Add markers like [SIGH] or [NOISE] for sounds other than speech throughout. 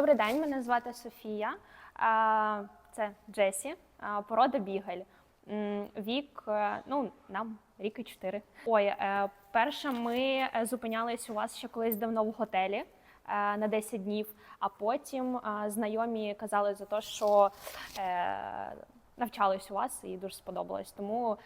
Добрий день, мене звати Софія. Це Джесі, порода бігель. Вік, е, ну, нам рік і чотири. Ой, е, перше ми е, зупинялись у вас ще колись давно в готелі на 10 днів, а потім знайомі казали за те, що навчались у вас і дуже сподобалось. Тому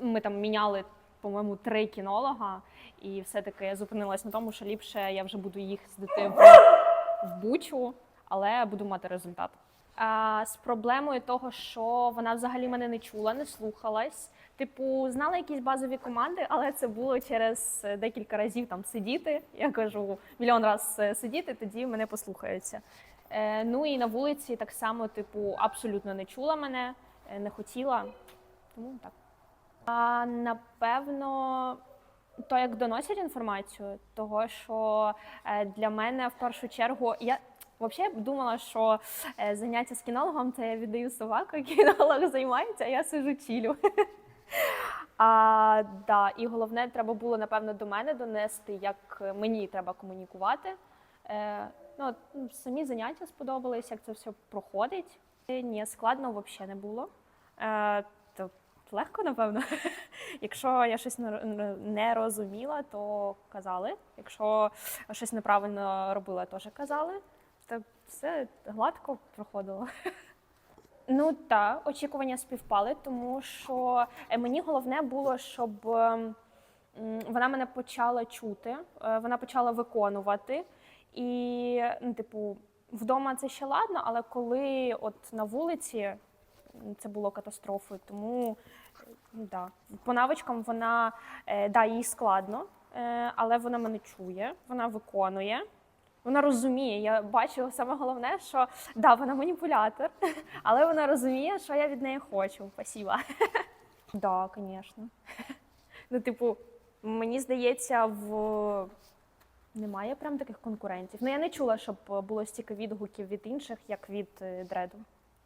ми там міняли, по-моєму, три кінолога, і все-таки зупинилась на тому, що ліпше я вже буду їх їздити в в бучу, але буду мати результат. А, з проблемою того, що вона взагалі мене не чула, не слухалась. Типу, знала якісь базові команди, але це було через е, декілька разів там сидіти. Я кажу, мільйон раз е, сидіти, тоді мене послухаються. Е, ну і на вулиці так само, типу, абсолютно не чула мене, е, не хотіла. Тому так. А, напевно, то, як доносять інформацію, того що е, для мене в першу чергу я. Взагалі я б думала, що е, заняття з кінологом це я віддаю собаку, кінолог займається, а я сиджу чілю. А, да, і головне, треба було напевно до мене донести, як мені треба комунікувати. Е, ну, ну, самі заняття сподобались, як це все проходить. Ні, складно взагалі не було. Е, то легко, напевно. Якщо я щось не, розуміла, то казали. Якщо щось неправильно робила, теж казали. Та все гладко проходило. [LAUGHS] Ну так, очікування співпали, тому що е, мені головне було, щоб ем, вона мене почала чути, е, вона почала виконувати. І, ну, типу, вдома це ще ладно, але коли от на вулиці це було катастрофою. Тому е, да. по навичкам вона е, да, їй складно, е, але вона мене чує, вона виконує. Вона розуміє, я бачу саме головне, що да, вона маніпулятор, [LAUGHS] але вона розуміє, що я від неї хочу. Спасіба. [LAUGHS] Да, звісно. [LAUGHS] Ну, типу, мені здається, в немає прям таких конкурентів. Ну я не чула, щоб було стільки відгуків від інших, як від е, дреду.